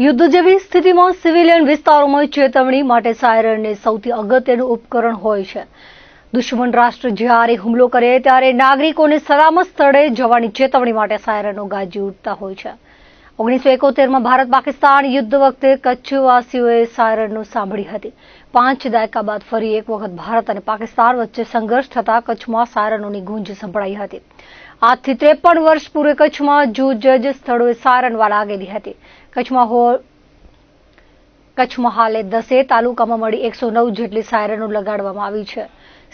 યુદ્ધ જેવી સ્થિતિમાં સિવિલિયન વિસ્તારોમાં ચેતવણી માટે સાયરનને સૌથી અગત્યનું ઉપકરણ હોય છે. દુશ્મન રાષ્ટ્ર જ્યારે હુમલો કરે ત્યારે નાગરિકોને સલામત સ્થળે જવાની ચેતવણી માટે સાયરનો ગાજી ઉઠતા હોય છે. ઓગણીસો એકોતેરમાં ભારત પાકિસ્તાન યુદ્ધ વખતે કચ્છવાસીઓએ સાયરનો સાંભળી હતી. પાંચ દાયકા બાદ ફરી એક વખત ભારત અને પાકિસ્તાન વચ્ચે સંઘર્ષ થતા કચ્છમાં સાયરનોની ગુંજ સંભળાઈ હતી. આજથી ત્રેપન વર્ષ પૂર્વે કચ્છમાં જૂજ સ્થળોએ સાયરન લાગેલી હતી. કચ્છમાં હો, કચ્છમાં હાલે દસે તાલુકામાં મળી એકસો નવ જેટલી સાયરનો લગાડવામાં આવી છે.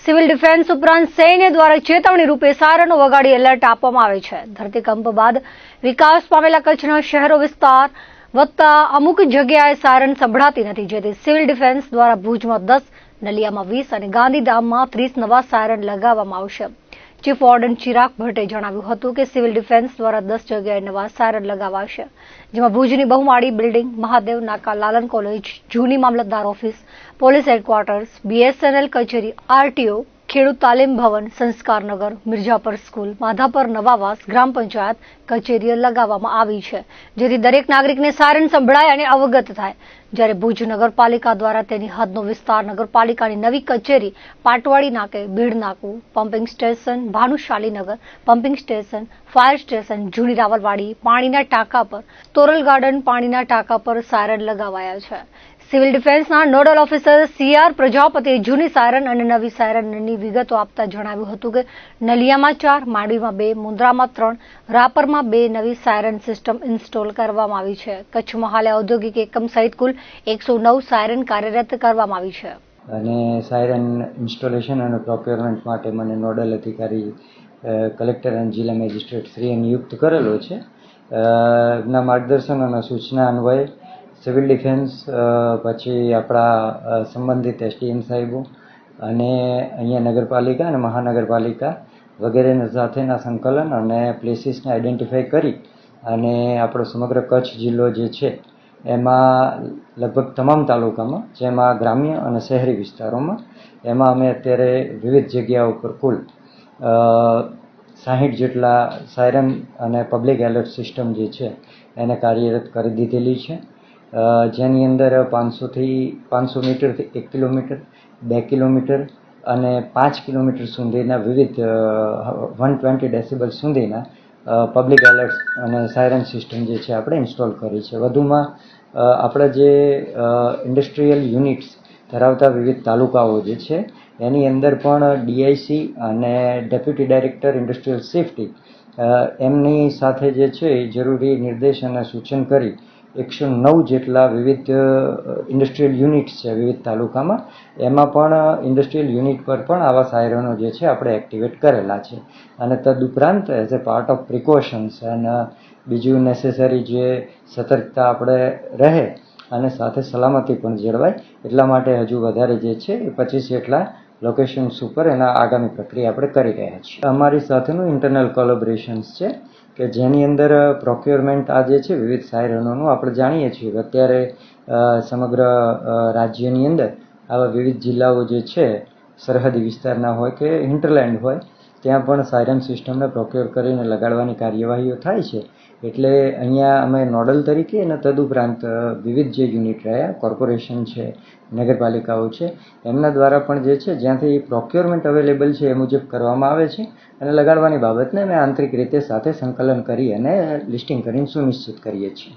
સિવિલ ડિફેન્સ ઉપરાંત સૈન્ય દ્વારા ચેતવણી રૂપે સાયરનો વગાડી એલર્ટ આપવામાં આવે છે. ધરતીકંપ બાદ વિકાસ પામેલા કચ્છના શહેરો વિસ્તાર વધતા અમુક જગ્યાએ સાયરન સંભળાતી નથી. જેથી સિવિલ ડિફેન્સ દ્વારા ભુજમાં દસ, નલિયામાં વીસ અને ગાંધીધામમાં ત્રીસ નવા સાયરન લગાવવામાં આવશે. ચીફ વોર્ડન ચિરાગ ભટ્ટે જણાવ્યું હતું કે સિવિલ ડિફેન્સ દ્વારા દસ જગ્યાએ નવા સાયરન લગાવાશે, જેમાં ભુજની બહુમાળી બિલ્ડિંગ, મહાદેવ નાકા લાલન કોલેજ, જૂની મામલતદાર ઓફિસ, પોલીસ હેડક્વાર્ટર્સ, બીએસએનએલ કચેરી, આરટીઓ ખેડૂત તાલીમ ભવન, સંસ્કારનગર મિર્જાપર સ્કૂલ, માધાપર નવાવાસ ગ્રામ પંચાયત કચેરીઓ લગાવવામાં આવી છે, જેથી દરેક નાગરિકને સાયરન સંભળાય અને અવગત થાય. જ્યારે ભુજ નગરપાલિકા દ્વારા તેની હદનો વિસ્તાર નગરપાલિકાની નવી કચેરી પાટવાડી નાકે, ભીડ નાકું, pumping station, Bhanushalinagar, pumping station, fire station, જૂની રાવલવાડી, પાણીના ટાંકા પર, તોરલ ગાર્ડન, પાણીના ટાંકા પર સાયરન લગાવાયા છે. સિવિલ ડિફેન્સના નોડલ ઓફિસર સીઆર પ્રજાપતિએ જૂની સાયરન અને નવી સાયરનની વિગતો આપતા જણાવ્યું હતું કે નલિયામાં ચાર, માંડવીમાં બે મુન્દ્રામાં ત્રણ, રાપરમાં બે નવી સાયરન સિસ્ટમ ઇન્સ્ટોલ કરવામાં આવી છે. કચ્છમાં હાલે ઔદ્યોગિક એકમ સહિત કુલ એકસો નવ સાયરન કાર્યરત કરવામાં આવી છે. અને સાયરન ઇન્સ્ટોલેશન અને પ્રોક્યોરમેન્ટ માટે મને નોડલ અધિકારી કલેક્ટર અને જિલ્લા મેજિસ્ટ્રેટ શ્રીએ નિયુક્ત કરેલો છે. એમના માર્ગદર્શન અને સૂચના અન્વયે સિવિલ ડિફેન્સ પછી આપણા સંબંધિત એસડીએમ સાહેબો અને અહીંયા નગરપાલિકા અને મહાનગરપાલિકા વગેરેના સાથેના સંકલન અને પ્લેસીસને આઈડેન્ટિફાઈ કરી અને આપણો સમગ્ર કચ્છ જિલ્લો જે છે, એમાં લગભગ તમામ તાલુકામાં, જેમાં ગ્રામ્ય અને શહેરી વિસ્તારોમાં, એમાં અમે અત્યારે વિવિધ જગ્યા ઉપર કુલ સાહીઠ જેટલા સાયરન અને પબ્લિક એલર્ટ સિસ્ટમ જે છે, એને કાર્યરત કરી દીધેલી છે. જેની અંદર પાંચસોથી, પાંચસો મીટરથી એક કિલોમીટર, બે કિલોમીટર અને પાંચ કિલોમીટર સુધીના વિવિધ વન ટ્વેન્ટી ડેસિબલ સુધીના પબ્લિક એલર્ટ અને સાયરન સિસ્ટમ જે છે આપણે ઇન્સ્ટોલ કરી છે. વધુમાં આપણા જે ઇન્ડસ્ટ્રીયલ યુનિટ્સ ધરાવતા વિવિધ તાલુકાઓ જે છે, એની અંદર પણ ડીઆઈસી અને ડેપ્યુટી ડાયરેક્ટર ઇન્ડસ્ટ્રીયલ સેફટી એમની સાથે જે છે જરૂરી નિર્દેશ અને સૂચન કરી એકસો નવ જેટલા વિવિધ ઇન્ડસ્ટ્રીયલ યુનિટ્સ છે વિવિધ તાલુકામાં, એમાં પણ ઇન્ડસ્ટ્રીયલ યુનિટ પર પણ આવા સાયરનો જે છે આપણે એક્ટિવેટ કરેલા છે. અને તદુપરાંત as a part of precautions અને બીજું નેસેસરી જે સતર્કતા આપણે રહે અને સાથે સલામતી પણ જળવાય, એટલા માટે હજુ વધારે જે છે એ પચીસ જેટલા લોકેશન્સ ઉપર એના આગામી પ્રક્રિયા આપણે કરી રહ્યા છીએ. અમારી સાથેનું ઇન્ટરનલ કોલોબરેશન્સ છે. કે જેની અંદર પ્રોક્યોરમેન્ટ આ જે છે વિવિધ સાયરનોનું આપણે જાણીએ છીએ કે અત્યારે સમગ્ર રાજ્યની અંદર આવા વિવિધ જિલ્લાઓ જે છે, સરહદી વિસ્તારના હોય કે હિન્ટરલેન્ડ હોય, ત્યાં પણ સાયરન સિસ્ટમને પ્રોક્યોર કરીને લગાડવાની કાર્યવાહીઓ થાય છે. એટલે અહીંયા અમે નોડલ તરીકે અને તદુપરાંત વિવિધ જે યુનિટ રહ્યા, કોર્પોરેશન છે, નગરપાલિકાઓ છે, એમના દ્વારા પણ જે છે, જ્યાંથી પ્રોક્યોરમેન્ટ અવેલેબલ છે એ મુજબ કરવામાં આવે છે અને લગાડવાની બાબતને અમે આંતરિક રીતે સાથે સંકલન કરી અને લિસ્ટિંગ કરીને સુનિશ્ચિત કરીએ છીએ.